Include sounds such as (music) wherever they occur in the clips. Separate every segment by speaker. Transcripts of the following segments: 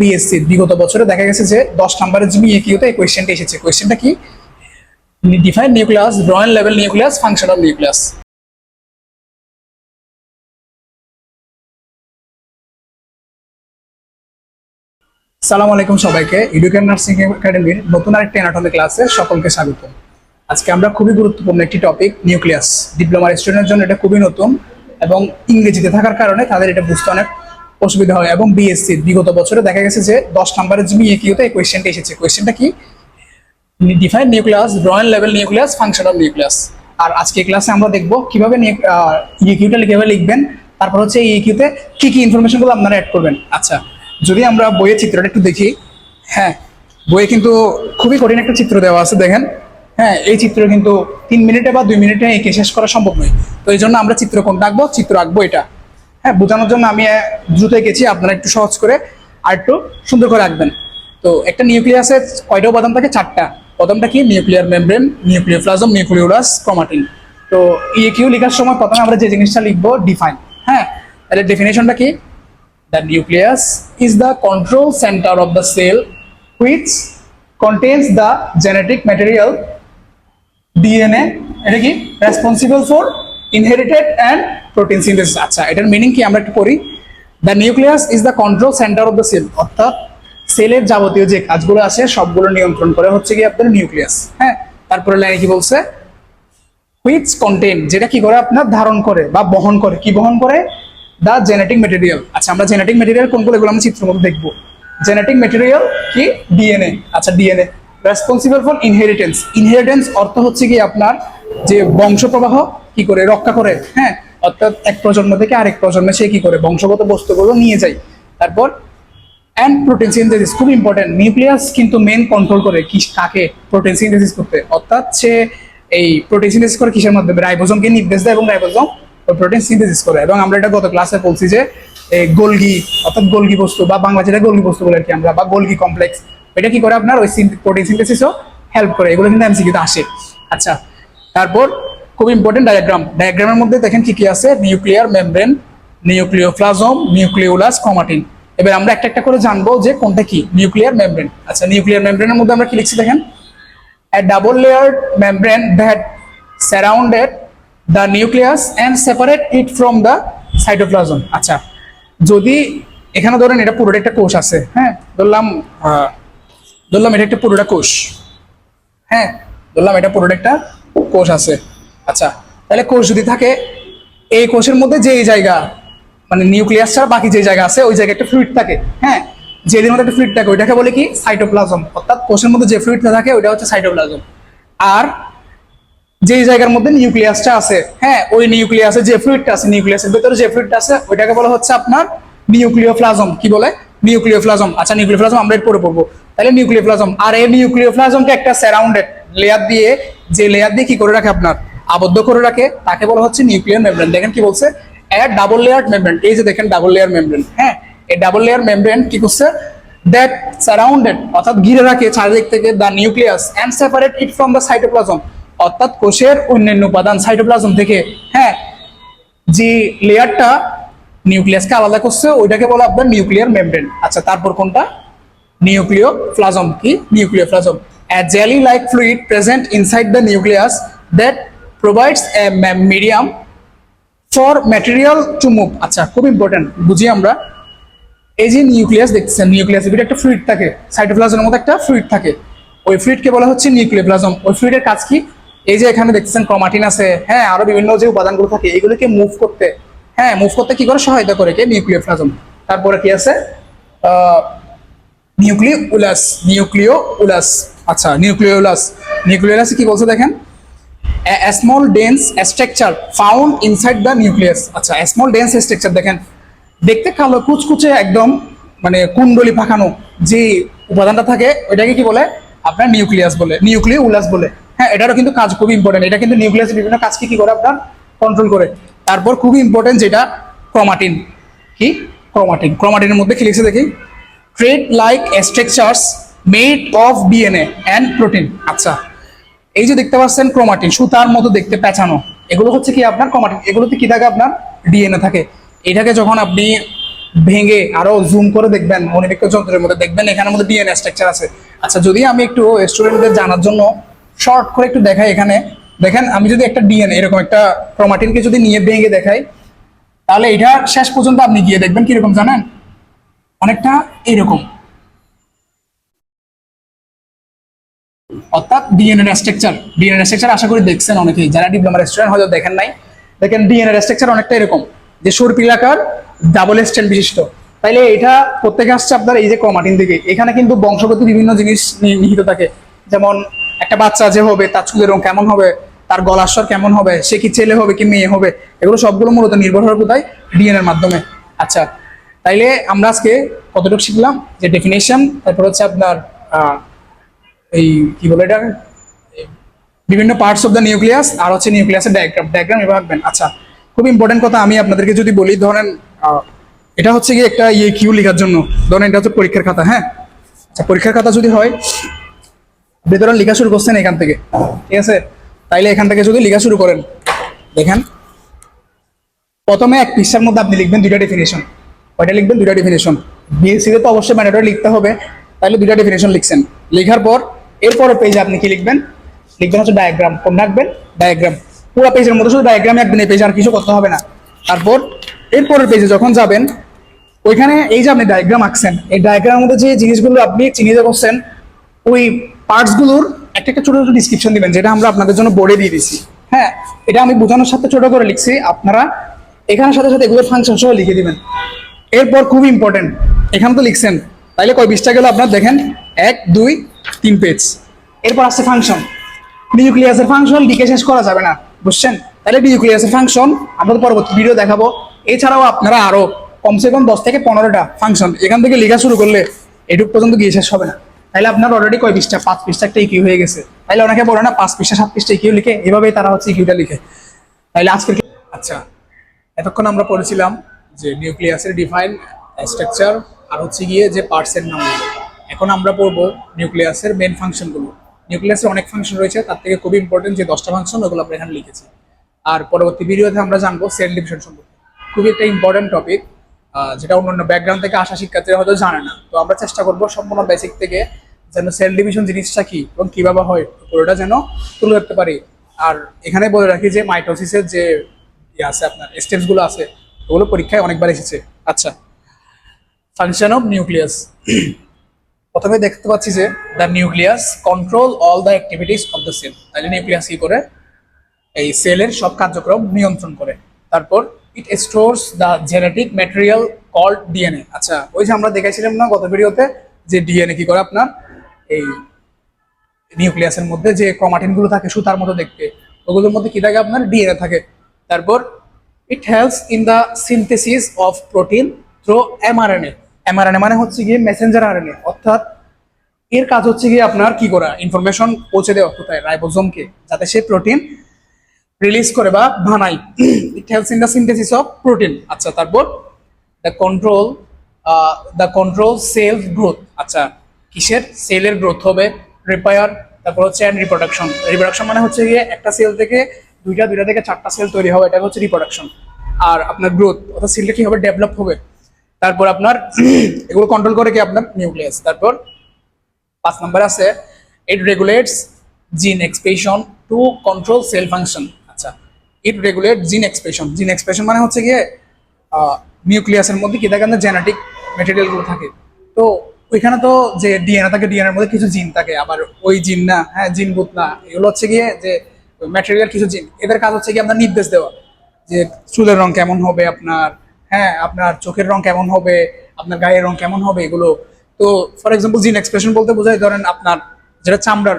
Speaker 1: BSc বিগত বছরে দেখা গেছে যে দশ নম্বরের জমি একিউতে এই কোয়েশ্চেনটা এসেছে। কোয়েশ্চেনটা কি? Define nucleus brain level nucleus functional nucleus সালাম আলাইকুম সবাইকে। এডুকেন নার্সিং একাডেমির নতুন আরেকটি অ্যানাটমি ক্লাসে সকলকে স্বাগত। আজকে আমরা খুবই গুরুত্বপূর্ণ একটি টপিক নিউক্লিয়াস ডিপ্লোমার স্টুডেন্টের জন্য এটা খুবই নতুন এবং ইংরেজিতে থাকার কারণে তাদের এটা বুঝতে অনেক অসুবিধা হয়। এবং বিএসসি বিগত বছরে দেখা গেছে যে দশ নম্বরের জমি একিউতে এই কোয়েশ্চেনটা এসেছে। কোয়েশ্চেনটা কি? Define nucleus brain level nucleus functional nucleus আর আজকে ক্লাসে আমরা দেখব কীভাবে ইকিউটা কীভাবে লিখবেন, তারপর হচ্ছে এই ইকিউতে কি কি ইনফরমেশনগুলো আপনারা অ্যাড করবেন। আচ্ছা যদি আমরা বইয়ের চিত্রটা একটু দেখি। হ্যাঁ বইয়ে কিন্তু খুবই কঠিন একটা চিত্র দেওয়া আছে, দেখেন। হ্যাঁ এই চিত্র কিন্তু তিন মিনিটে বা দুই মিনিটে এঁকে শেষ করা সম্ভব নয়। তো এই জন্য আমরা চিত্র কোনটা আঁকবো? চিত্র আঁকবো এটা। হ্যাঁ বোঝানোর জন্য আমি দ্রুত এঁকেছি আপনারা একটু সহজ করে আর একটু সুন্দর করে রাখবেন। তো একটা নিউক্লিয়াসের কয়টা উপাদান থাকে? চারটা। প্রথমটা কি? Nuclear membrane nucleoplasm nucleolus chromatin. তো ইএকিউ লেখার সময় প্রথমে আমরা যে জিনিসটা লিখব ডিফাইন হ্যাঁ তাহলে ডেফিনেশনটা কি? The nucleus is the control centre of the cell which contains the genetic material DNA এটা কি? Responsible for inherited and protein synthesis আচ্ছা এটার মিনিং কি আমরা একটু পড়ি। The nucleus is the control centre of the cell অর্থাৎ সেলের যাবতীয় যে কাজগুলো আছে, সবগুলো নিয়ন্ত্রণ করে হচ্ছে কি আপনার নিউক্লিয়াস হ্যাঁ তারপরে লাইনে কি বলছে? হুইচ কন্টেন্ট যেটা কি করে আপনার? ধারণ করে বা বহন করে। কি বহন করে? দা জেনেটিক মেটেরিয়াল আচ্ছা আমরা জেনেটিক মেটেরিয়াল কোনগুলো, এগুলো আমরা চিত্র মধ্যে দেখব। জেনেটিক মেটেরিয়াল কি? ডিএনএ আচ্ছা DNA responsible for inheritance inheritance অর্থ হচ্ছে কি আপনার যে বংশ প্রবাহ কি করে রক্ষা করে? হ্যাঁ অর্থাৎ এক প্রজন্ম থেকে আরেক প্রজন্মে সে কি করে? বংশগত বস্তুগুলো নিয়ে যায়। তারপর অ্যান্ড প্রোটিন সিনথেসিস খুব ইম্পর্টেন্ট নিউক্লিয়াস কিন্তু মেন কন্ট্রোল করে কি, কাকে প্রোটিন সিনথেসিস করতে। অর্থাৎ সে এই প্রোটিন সিনথেসিস করে কিসের মাধ্যমে? রাইবোজোমকে নির্দেশ দেয় এবং রাইবোজোম প্রোটিন সিনথেসিস করে। এবং আমরা এটা গত ক্লাসে বলছি যে, এই গোলগি, অর্থাৎ গোলগি বস্তু বা বাংলা যেটা গোলগি বস্তু বলে আর কি আমরা, বা গোলগি কমপ্লেক্স এটা কি করে আপনার ওই প্রোটিন সিনথেসিসও হেল্প করে। এগুলো কিন্তু এমসিকিউতে আসে। আচ্ছা তারপর খুব ইম্পর্টেন্ট ডায়াগ্রাম ডায়াগ্রামের মধ্যে দেখেন কি কি আছে? Nuclear membrane nucleoplasm nucleolus chromatin এবার আমরা একটা একটা করে জানব যে কোনটা কি? নিউক্লিয়ার মেমব্রেন আচ্ছা নিউক্লিয়ার মেমব্রেনের মধ্যে আমরা কি লিখছি দেখেন? A double layered membrane that surrounded the nucleus and separate it from the cytoplasm আচ্ছা যদি এখানে ধরেন এটা পুরোটা একটা কোষ আছে হ্যাঁ? ধরলাম ধরলাম এটা একটা পুরোটা কোষ। হ্যাঁ ধরলাম এটা পুরোটা একটা কোষ আছে। আচ্ছা তাহলে কোষ যদি থাকে, এই কোষের মধ্যে যে জায়গা মানে নিউক্লিয়াস ছাড়া বাকি যে জায়গা আছে, ওই জায়গায় একটা ফ্লুইড থাকে হ্যাঁ? যেদিন মধ্যে একটা ফ্লুইড থাকে, ওইটাকে বলে কি? সাইটোপ্লাজম অর্থাৎ কোষের মধ্যে যে ফ্লুইডটা থাকে, ওইটা হচ্ছে সাইটোপ্লাজম আর যেই জায়গার মধ্যে নিউক্লিয়াসটা আছে হ্যাঁ ওই নিউক্লিয়াসে যে ফ্লুইডটা আছে, নিউক্লিয়াসের ভেতরে যে ফ্লুইডটা আছে, ওইটাকে বলা হচ্ছে আপনার নিউক্লিওপ্লাজম। কি বলে? নিউক্লিওপ্লাজম। আচ্ছা নিউক্লিওপ্লাজম আমরা পরে পড়ব। তাহলে নিউক্লিওপ্লাজম। আর এই নিউক্লিওপ্লাজমকে একটা সারাউন্ডেড লেয়ার দিয়ে, যে লেয়ার দিয়ে কি করে রাখে আপনার? আবদ্ধ করে রাখে, তাকে বলা হচ্ছে নিউক্লিয়ার মেমব্রেন। দেখেন কি বলছে? এর ডাবল লেয়ার মেমব্রেন এই যে দেখেন ডাবল লেয়ার মেমব্রেন হ্যাঁ? এই ডাবল লেয়ার মেমব্রেন কি করছে? দ্যাট সারাউন্ডেড অর্থাৎ ঘিরে রাখে চারিদিক থেকে the nucleus and separate it from the cytoplasm অর্থাৎ কোষের অন্যান্য উপাদান সাইটোপ্লাজম থেকে হ্যাঁ? যে লেয়ারটা নিউক্লিয়াসকে আলাদা করছে, ওইটাকে বলে আপনার নিউক্লিয়ার মেমব্রেন আচ্ছা তারপর কোনটা? নিউক্লিয় প্লাজম কি? Nucleoplasm a jelly like fluid present inside the nucleus that provides a medium for material to move. আচ্ছা খুব ইম্পর্টেন্ট বুঝি আমরা। এই যে নিউক্লিয়াস দেখতেছেন নিউক্লিয়াসের ভিতরে একটা ফ্লুইড থাকে। সাইটোপ্লাজমের মধ্যে একটা ফ্লুইড থাকে। ওই ফ্লুইডকে বলা হচ্ছে নিউক্লিওপ্লাজম ওই ফ্লুইডের কাজ কি? এই যে এখানে দেখতেছেন ক্রোমাটিন আছে। হ্যাঁ আরও বিভিন্ন যে উপাদানগুলো থাকে, এগুলোকে মুভ করতে। হ্যাঁ মুভ করতে কি করে? সহায়তা করে কে? নিউক্লিওপ্লাজম তারপরে কি আছে? নিউক্লিওলাস নিউক্লিওলাস আচ্ছা নিউক্লিওলাস নিউক্লিওলাস কি বলছে দেখেন? Small dense structure found inside the nucleus. আচ্ছা small dense structure দেখেন। দেখতে কালো, কুচকুচে একদম মানে কুণ্ডলি পাকানো যে উপাদানটা থাকে, ওইটাকে কি বলে? আপনার নিউক্লিয়াস বলে নিউক্লিওলাস বলে। হ্যাঁ এটারও কিন্তু কাজ খুব ইম্পর্টেন্ট এটা কিন্তু নিউক্লিয়াসের বিভিন্ন কাজকে কি করে আপনার? কন্ট্রোল করে। তারপর খুবই ইম্পর্টেন্ট যেটা ক্রোমাটিন কি? ক্রোমাটিন ক্রোমাটিনের মধ্যে কি লিখছে দেখি? Thread like structures made of DNA and protein আচ্ছা এই যে দেখতে পাচ্ছেন ক্রোমাটিন, সুতার মতো দেখতে পেঁচানো। এগুলো হচ্ছে কি আপনার ক্রোমাটিন? এগুলোতে কি থাকে আপনার? ডিএনএ থাকে। এটাকে যখন আপনি ভেঙে আরও জুম করে দেখবেন অনিরীক্ষ যন্ত্রের মধ্যে দেখবেন, এখানের মধ্যে ডিএনএ স্ট্রাকচার আছে। আচ্ছা যদি আমি একটু স্টুডেন্টদের জানার জন্য শর্ট করে একটু দেখাই এখানে। দেখেন, আমি যদি একটা ডিএনএ, এরকম একটা ক্রোমাটিনকে যদি নিয়ে ভেঙে দেখাই, তাহলে এটা শেষ পর্যন্ত আপনি গিয়ে দেখবেন কীরকম জানেন? অনেকটা এরকম। অর্থাৎ ডিএনএ স্ট্রাকচার ডিএনএ স্ট্রাকচার আশা করি দেখছেন অনেকেই। যারা ডিপ্লোমা স্টুডেন্ট হয়তো দেখেন নাই, দেখেন ডিএনএ স্ট্রাকচার অনেকটা এরকম, যে সর্পিলাকার ডাবল স্টেল বিশিষ্ট। তাইলে এটা প্রত্যেকে আসছে আপনার এই যে ক্রোমাটিন থেকে এখানে কিন্তু বংশগত বিভিন্ন জিনিস নিহিত থাকে। যেমন একটা বাচ্চা যে হবে, তার চুলের রং কেমন হবে, তার গলার স্বর কেমন হবে, সে কি ছেলে হবে কি মেয়ে হবে, এগুলো সবগুলো মূলত নির্ভর হবে কোথায়? ডিএনএর মাধ্যমে। আচ্ছা তাইলে আমরা আজকে কতটুকু শিখলাম? যে ডেফিনেশন তারপর হচ্ছে আপনার এই কি বলে এটা? বিভিন্ন পার্টস অফ দ্য নিউক্লিয়াস আর হচ্ছে নিউক্লিয়াসের ডায়াগ্রাম ডায়াগ্রাম এবার আঁকবেন। আচ্ছা খুব ইম্পর্টেন্ট কথা আমি আপনাদেরকে যদি বলি, ধরেন এটা হচ্ছে কি একটা ইয়ে কিউ লেখার জন্য। ধরেন, এটা হচ্ছে পরীক্ষার খাতা হ্যাঁ? আচ্ছা পরীক্ষার খাতা যদি হয় ধরেন লেখা শুরু করছেন এখান থেকে, ঠিক আছে? তাইলে এখান থেকে যদি লেখা শুরু করেন, দেখেন, প্রথমে এক পৃষ্ঠার মধ্যে আপনি লিখবেন দুইটা ডেফিনেশন ওইটা লিখবেন? দুইটা ডেফিনেশন বিএসসিতে তো অবশ্যই ম্যান্ডেটরি লিখতে হবে। তাহলে দুইটা ডেফিনেশন লিখছেন। লেখার পর এরপরের পেজে আপনি কি লিখবেন? লিখবেন হচ্ছে ডায়াগ্রাম কোন রাখবেন ডায়াগ্রাম পুরো পেজের মধ্যে শুধু ডায়াগ্রাম রাখবেন, এই পেজে আর কিছু করতে হবে না। তারপর এরপরের পেজে যখন যাবেন, ওইখানে এই যে আপনি ডায়াগ্রাম আঁকছেন, এই ডায়াগ্রামের মধ্যে যে জিনিসগুলো আপনি চিহ্নিত করছেন, ওই পার্টসগুলোর একটা একটা ছোট ছোট ডিসক্রিপশন দিবেন, যেটা আমরা আপনাদের জন্য বোর্ডে দিয়ে দিছি। হ্যাঁ এটা আমি বোঝানোর সাথে ছোট করে লিখছি, আপনারা এখানের সাথে সাথে এগুলোর ফাংশন সহ লিখে দিবেন। এরপর খুব ইম্পর্টেন্ট এখানে তো লিখছেন, তাইলে কয়, বিশটা গেল আপনার, দেখেন, এক, দুই তিন পেজ এরপর আসছে ফাংশন নিউক্লিয়াসের ফাংশন লিখে শেষ করা যাবে না বুঝছেন? তাহলে নিউক্লিয়াসের ফাংশন আমরা পরবর্তী ভিডিও দেখাবো। এছাড়াও আপনারা আরও কমসে কম দশ থেকে পনেরোটা ফাংশন এখান থেকে লেখা শুরু করলে এটুক পর্যন্ত গিয়ে শেষ হবে না। তাহলে আপনার অলরেডি কয় পৃষ্ঠা? পাঁচ পৃষ্ঠা একটা ইকিউ হয়ে গেছে। তাহলে অনেকে বলে না পাঁচ পৃষ্ঠা সাত পৃষ্ঠা ইকিউ লিখে এভাবেই তারা হচ্ছে ইকিউটা লিখে। তাহলে আজকের আচ্ছা এতক্ষণ আমরা পড়েছিলাম যে নিউক্লিয়াসের ডিফাইন স্ট্রাকচার আর হচ্ছে গিয়ে যে পার্টসের নামগুলো এখন আমরা পড়ব নিউক্লিয়াসের মেন ফাংশনগুলো নিউক্লিয়াসের অনেক ফাংশন রয়েছে, তার থেকে খুবই ইম্পর্টেন্ট যে দশটা ফাংশন ওগুলো আমরা এখানে লিখেছি। আর পরবর্তী ভিডিওতে আমরা জানব সেল ডিভিশন সম্পর্কে। খুবই একটা ইম্পর্টেন্ট টপিক যেটা অন্যান্য ব্যাকগ্রাউন্ড থেকে আসা শিক্ষার্থীরা হয়তো জানে না। তো আমরা চেষ্টা করব সম্পূর্ণ বেসিক থেকে যেন সেল ডিভিশন জিনিসটা কি এবং কীভাবে হয়, পুরোটা যেন তুলে ধরতে পারি। আর এখানে বলে রাখি যে মাইটোসিসের যে ইয়ে আছে আপনার স্টেপসগুলো আছে, ওগুলো পরীক্ষায় অনেকবার এসেছে। আচ্ছা ফাংশন অফ নিউক্লিয়াস প্রথমে দেখতে পাচ্ছি যে the nucleus control all the activities of the cell তাহলে নিউক্লিয়াস কি করে? এই সেলের সব কার্যক্রম নিয়ন্ত্রণ করে। তারপর it stores the genetic material called DNA আচ্ছা ওই যে আমরা দেখাইছিলাম না গত ভিডিওতে যে ডিএনএ কি করে আপনার? এই নিউক্লিয়াসের মধ্যে যে ক্রোমাটিনগুলো থাকে সুতার মতো দেখতে, ওগুলোর মধ্যে কি থাকে আপনার? ডিএনএ থাকে। তারপর it helps in the synthesis of protein through mRNA mRNA মানে হচ্ছে গিয়ে মেসেঞ্জার আরএনএ অর্থাৎ এর কাজ হচ্ছে গিয়ে আপনার কি করা? ইনফরমেশন পৌঁছে দেওয়া কোথায়? রাইবোজোমকে যাতে সে প্রোটিন রিলিজ করে বা বানাই it helps in the synthesis of protein আচ্ছা তারপর the control the control cell growth আচ্ছা কিসের? সেলের গ্রোথ হবে রিপায়ার তারপর হচ্ছে অ্যান্ড রিপ্রোডাকশন রিপ্রোডাকশন মানে হচ্ছে গিয়ে একটা সেল থেকে দুইটা দুইটা থেকে চারটা সেল তৈরি হবে এটা হচ্ছে রিপ্রোডাকশন আর আপনার গ্রোথ অর্থাৎ সেলটা কি হবে ডেভেলপ হবে? তারপর আপনার, (clears throat) এগুলো কন্ট্রোল করে কি আপনার নিউক্লিয়াস তারপর পাঁচ নম্বর আছে it regulates gene expression to control cell function আচ্ছা it regulate gene expression gene expression মানে হচ্ছে গিয়ে নিউক্লিয়াসের মধ্যে কি থাকে আমাদের জেনেটিক মেটেরিয়ালগুলো থাকে। তো ওইখানে তো যে ডিএনএ থাকে ডিএনএর মধ্যে কিছু জিন থাকে, আবার ওই জিন না হ্যাঁ জিন বুত না, এগুলো হচ্ছে গিয়ে যে ম্যাটেরিয়াল কিছু জিন এদের কাজ হচ্ছে গিয়ে আপনার নির্দেশ দেওয়া, যে চুলের রং কেমন হবে আপনার হ্যাঁ আপনার চোখের রং কেমন হবে, আপনার গায়ের রং কেমন হবে এগুলো। তো ফর এক্সাম্পল জিন এক্সপ্রেশন বলতে বোঝায়, ধরেন আপনার যেটা চামড়ার,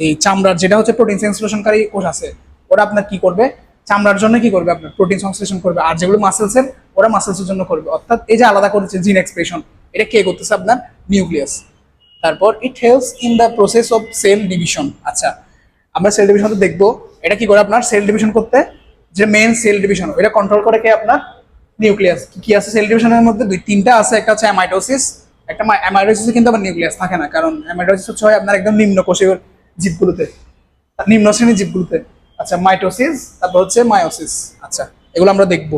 Speaker 1: এই চামড়ার যেটা হচ্ছে প্রোটিন সংশ্লেষণকারী কোষ আছে, ওরা আপনার কি করবে? চামড়ার জন্য কি করবে আপনার? প্রোটিন সংশ্লেষণ করবে। আর যেগুলো মাসেলসের ওরা মাসেলসের জন্য করবে। অর্থাৎ এই যে আলাদা করেছে জিন এক্সপ্রেশন এটা কে করতেছে আপনার? নিউক্লিয়াস তারপর it helps in the process of cell division আচ্ছা আমরা সেল ডিভিশন তো দেখব। এটা কি করে আপনার? সেল ডিভিশন করতে, যে মেন সেল ডিভিশন এটা কন্ট্রোল করে কে আপনার? নিউক্লিয়াস। কি আছে সেল ডিভিশনের মধ্যে? দুই, তিনটা আছে, একটা হচ্ছে অ্যামাইটোসিস একটা অ্যামাইটোসিসে কিন্তু আবার নিউক্লিয়াস থাকে না, কারণ অ্যামাইটোসিস হচ্ছে হয় আপনার একদম নিম্ন কোষীয় জীবগুলোতে। নিম্ন শ্রেণির জীবগুলোতে। আচ্ছা মাইটোসিস তারপর হচ্ছে মায়োসিস আচ্ছা এগুলো আমরা দেখব।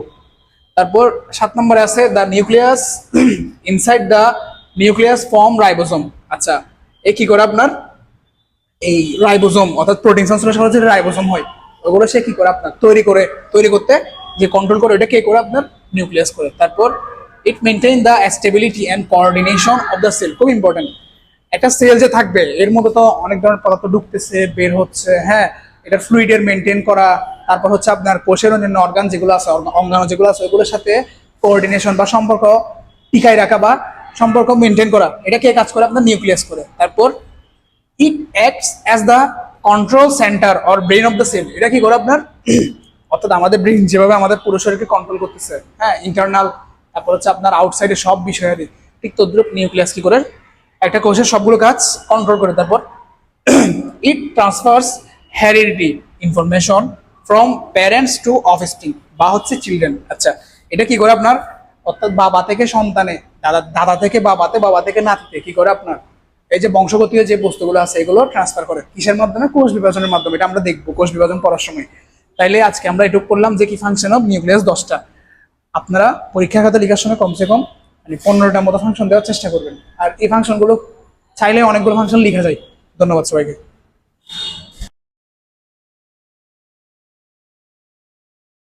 Speaker 1: তারপর সাত নম্বরে আছে the nucleus inside the nucleus form ribosome আচ্ছা এ কি করে আপনার? এই রাইবোসোম অর্থাৎ প্রোটিন সংশ্লেষণ যে রাইবোসোম হয়, ওগুলো সে কি করে আপনার? তৈরি করে, তৈরি করতে যে কন্ট্রোল করে ওটা কে করে আপনার? নিউক্লিয়াস করে। তারপর it maintain the stability and coordination of the cell খুব ইম্পর্টেন্ট একটা সেল যে থাকবে, এর মধ্যে তো অনেক ধরনের পদার্থ ঢুকতেছে, বের হচ্ছে হ্যাঁ এটা ফ্লুইডের মেনটেন করা, তারপর হচ্ছে আপনার কোষের অন্যান্য অর্গান যেগুলো আছে অঙ্গাণু যেগুলো আছে, ওগুলোর সাথে কোঅর্ডিনেশন বা সম্পর্ক টিকায় রাখা বা সম্পর্ক মেনটেন করা, এটা কে কাজ করে? আপনার নিউক্লিয়াস করে। তারপর it acts as the control centre or brain of the cell এটা কি করে আপনার? অর্থাৎ আমাদের ব্রেন যেভাবে আমাদের পুরো শরীরকে কন্ট্রোল করতেছে হ্যাঁ ইন্টারনাল তারপর হচ্ছে আপনার আউটসাইডে সব বিষয়েরই, ঠিক তদ্রুপ নিউক্লিয়াস কি করে? একটা কোষের সবগুলো কাজ কন্ট্রোল করে, তারপর it transfers heredity information from parents to offspring বা হচ্ছে চিলড্রেন আচ্ছা এটা কি করে আপনার? অর্থাৎ বাবা থেকে সন্তানে, দাদা দাদা থেকে বাবাতে, বাবা থেকে নাতিতে, কি করে আপনার? এই যে বংশগতীয় যে বস্তুগুলো আছে, এগুলো ট্রান্সফার করে, কিসের মাধ্যমে? কোষ বিভাজনের মাধ্যমে, এটা আমরা দেখব কোষ বিভাজন পড়ার সময়। তাইলে আজকে আমরা এটুক করলাম যে কি ফাংশন অফ নিউক্লিয়াস দশটা। আপনারা পরীক্ষা খাতা লেখার সময় কমসে কম মানে পনেরোটার মতো ফাংশন দেওয়ার চেষ্টা করবেন। আর এই ফাংশনগুলো চাইলে অনেকগুলো ফাংশন লেখা যায়। ধন্যবাদ সবাইকে।